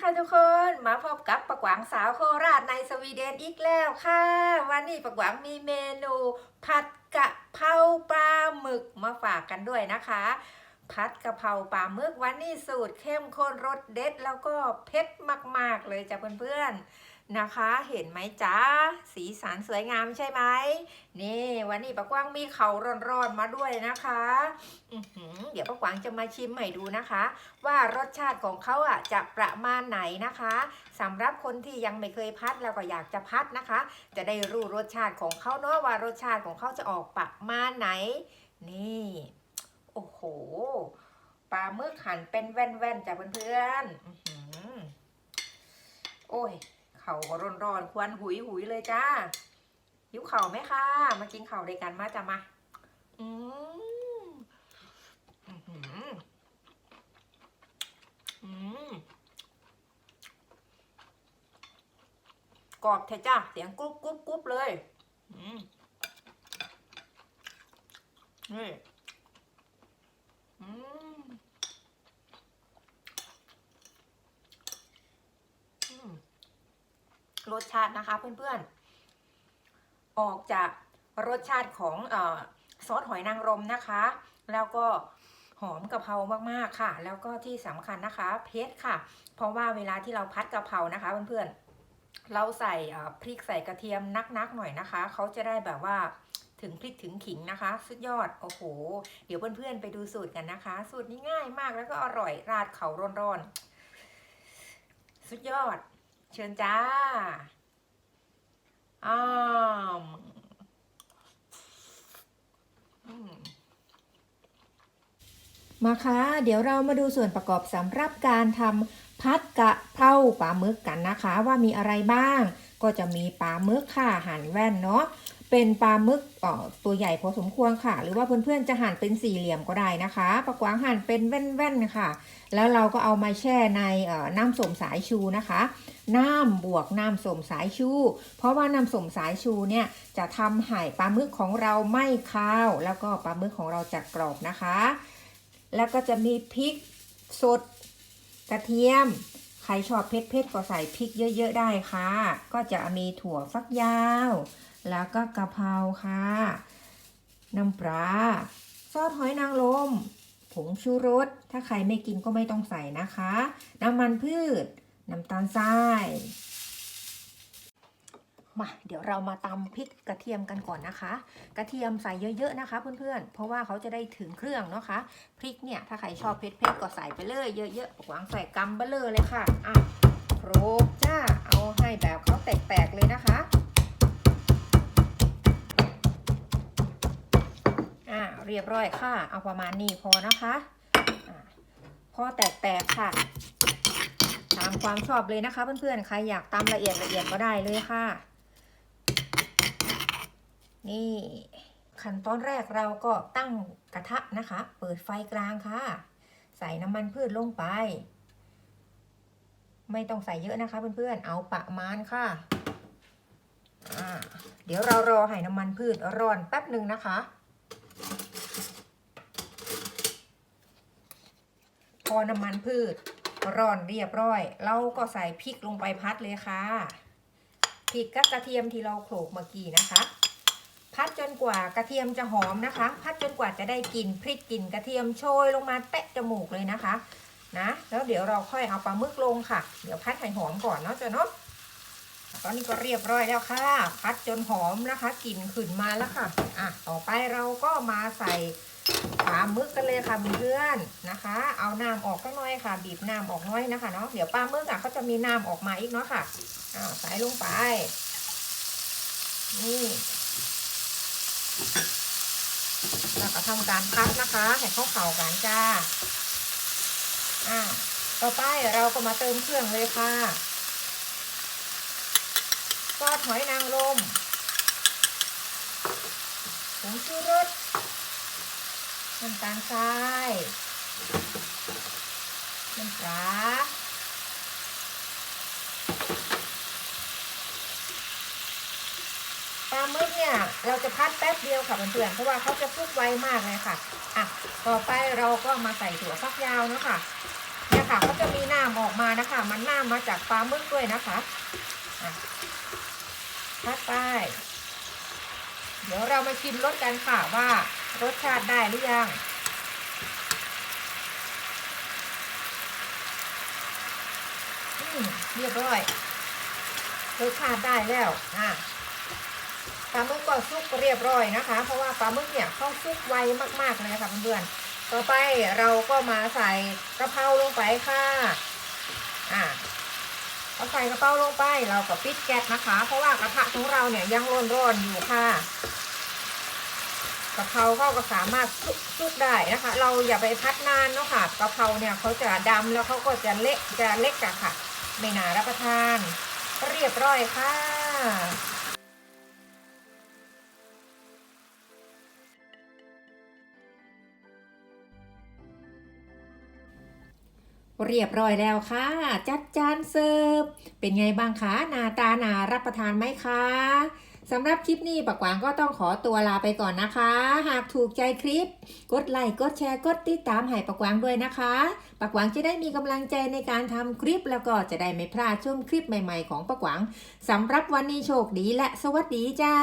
ค่ะทุกคนมาพบกับปักวางสาวโคราชในสวีเดนอีกแล้วค่ะ วันนี้ปักวางมีเมนูผัดกะเพราปลาหมึกมาฝากกันด้วยนะคะผัดกะเพราปลาหมึกวันนี้สูตรเข้มข้นรสเด็ด แล้วก็เผ็ดมาก ๆ เลยจ้ะเพื่อนๆ นะคะ เห็นไหมจ๊ะ สีสันสวยงามใช่ไหม นี่ วันนี้ปักวังมีเขาร้อนๆมาด้วยนะคะ เดี๋ยวป้ากวางจะมาชิมให้ดูนะคะ ว่ารสชาติของเขาอะจะประมาณไหนนะคะสำหรับคนที่ยังไม่เคยพัดแล้วก็อยากจะพัดนะคะ จะได้รู้รสชาติของเขาเนาะว่ารสชาติของเขาจะออกประมาณไหน นี่ โอ้โหปลาหมึกหั่นเป็นแว่นๆจ้ะเพื่อนๆโอ้ย ขาก็ร้อนๆ ควันหุยหุยๆเลยจ้าหิวเข่าไหมคะ มากินเข่าวด้วยกันมาจ้ะมาอืมอื้อหืออืมกรอบเถอจ้า เสียงกรุบกรุบกรุบเลย อืมนี่อืมอืม รสชาตินะคะเพื่อนๆ ออกจากรสชาติของอซอสหอยนางรมนะคะ แล้วก็หอมกะเพรามากๆค่ะ แล้วก็ที่สำคัญนะคะเผ็ดค่ะ เพราะว่าเวลาที่เราพัดกะเพรานะคะเพื่อนๆ เราใส่พริกใส่กระเทียมนักๆหน่อยนะคะ เขาจะได้แบบว่าถึงพริกถึงขิงนะคะ สุดยอด โอ้โห เดี๋ยวเพื่อนๆ ไปดูสูตรกันนะคะ สูตรนี้ง่ายมากแล้วก็อร่อยราดเขาร้อนๆ สุดยอด เชิญจ้าอ้ามอืมมาค่ะเดี๋ยวเรามาดูส่วนประกอบสำหรับการทำพัดกะเพราปลาหมึกกันนะคะ ว่ามีอะไรบ้าง ก็จะมีปลาหมึกค่ะหั่นแว่นเนาะเป็นปลาหมึกออตัวใหญ่พอสมควรค่ะ หรือว่าเพื่อนๆจะหั่นเป็นสี่เหลี่ยมก็ได้นะคะปลากวางหั่นเป็นแว่นๆค่ะ แล้วเราก็เอามาแช่ในน้ำส้มสายชูนะคะ น้ำบวกน้ำส้มสายชู เพราะว่าน้ำส้มสายชูเนี่ยจะทำให้ปลาหมึกของเราไม่คาว แล้วก็ปลาหมึกของเราจะกรอบนะคะ แล้วก็จะมีพริกสดกระเทียม ใครชอบเผ็ดๆก็ใส่พริกเยอะ ๆ ได้ค่ะ ก็จะมีถั่วฟักยาว แล้วก็กะเพราค่ะ น้ำปลาซอสหอยนางรมผงชูรส ถ้าใครไม่กินก็ไม่ต้องใส่นะคะ น้ำมันพืช น้ำตาลทราย มาเดี๋ยวเรามาตำพริกกระเทียมกันก่อนนะคะ กระเทียมใส่เยอะๆนะคะ เพื่อนๆ เพราะว่าเขาจะได้ถึงเครื่องเนาะคะ พริกเนี่ยถ้าใครชอบเผ็ดๆก็ใส่ไปเลยเยอะๆหวังใส่กำเบลอเลยค่ะอะโครกจ้าเอาให้แบบเขาแตกๆเลยนะคะอ่าเรียบร้อยค่ะ เอาประมาณนี้พอนะคะอะพอแตกๆค่ะตามความชอบเลยนะคะเพื่อนๆ ใครอยากตำละเอียดละเอียดก็ได้เลยค่ะ นี่ขั้นตอนแรกเราก็ตั้งกระทะนะคะ เปิดไฟกลางค่ะ ใส่น้ำมันพืชลงไป ไม่ต้องใส่เยอะนะคะเพื่อนๆ เอาประมาณค่ะ เดี๋ยวเรารอให้น้ำมันพืชร้อนแป๊บหนึ่งนะคะ พอน้ำมันพืชร้อนเรียบร้อย เราก็ใส่พริกลงไปพัดเลยค่ะ พริกกับกระเทียมที่เราโขลกเมื่อกี้นะคะ พัดจนกว่ากระเทียมจะหอมนะคะ พัดจนกว่าจะได้กลิ่นพริกกลิ่นกระเทียมโชยลงมาเตะจมูกเลยนะคะนะแล้วเดี๋ยวเราค่อยเอาปลาหมึกลงค่ะ เดี๋ยวพัดให้หอมก่อนเนาะจ้ะเนาะตอนนี้ก็เรียบร้อยแล้วค่ะ พัดจนหอมนะคะกลิ่นขึ้นมาแล้วค่ะอะต่อไปเราก็มาใส่ปลาหมึกกันเลยค่ะเพื่อนนะคะ เอาน้ำออกกหน่อยค่ะ บีบน้ำออกน้อยนะคะเนาะเดี๋ยวปลาหมึกอะเขาจะมีน้ำออกมาอีกเนาะค่ะอ้าวใส่ลงไปนี่ แล้วก็ทำการพัดนะคะให้เข้าเข่ากันจ้าอ่าต่อไปเราก็มาเติมเครื่องเลยค่ะซอสหอยนางรมผงชูรสน้ำตาลทรายน้ำปลาปลาหมึก เราจะพัดแป๊บเดียวค่ะเพื่อนๆเพราะว่าเขาจะฟุกไวมากเลยค่ะ อะ ต่อไปเราก็มาใส่ถั่วฟักยาวนะค่ะเนี่ยค่ะก็จะมีหน้ำออกมานะคะ มันหน้ำมาจากปลาหมึกด้วยนะคะอะพัดไป เดี๋ยวเรามาชิมรสกันค่ะว่ารสชาติได้หรือยังอืมเรียบร้อยรสชาติได้แล้ว อะ ลาหมึกก็ซุกเรียบร้อยนะคะ เพราะว่าปลาหมึกเนี่ยเขาซุกไวมากๆเลยค่ะเพื่อนๆต่อไปเราก็มาใส่กระเพราลงไปค่ะอะพอใส่กระเพราลงไปเราก็ปิดแก๊สนะคะ เพราะว่ากระทะของเราเนี่ยยังร้อนๆอยู่ค่ะกระเพราเขาก็สามารถซุกได้นะคะ เราอย่าไปพัดนานเนาะค่ะกระเพราเนี่ยเขาจะดำแล้วเขาก็จะเละจะเล็กอะค่ะ ไม่น่ารับประทาน เรียบร้อยค่ะ เรียบร้อยแล้วค่ะ จัดจานเสิร์ฟ เป็นไงบ้างคะหน้าตาน่ารับประทานไหมคะสำหรับคลิปนี้ปักหวางก็ต้องขอตัวลาไปก่อนนะคะ หากถูกใจคลิป กดไลค์กดแชร์กดติดตามให้ปักหวางด้วยนะคะปักหวางจะได้มีกำลังใจในการทำคลิป แล้วก็จะได้ไม่พลาดชมคลิปใหม่ ๆ ของปักหวางสำหรับวันนี้โชคดีและสวัสดีจ้า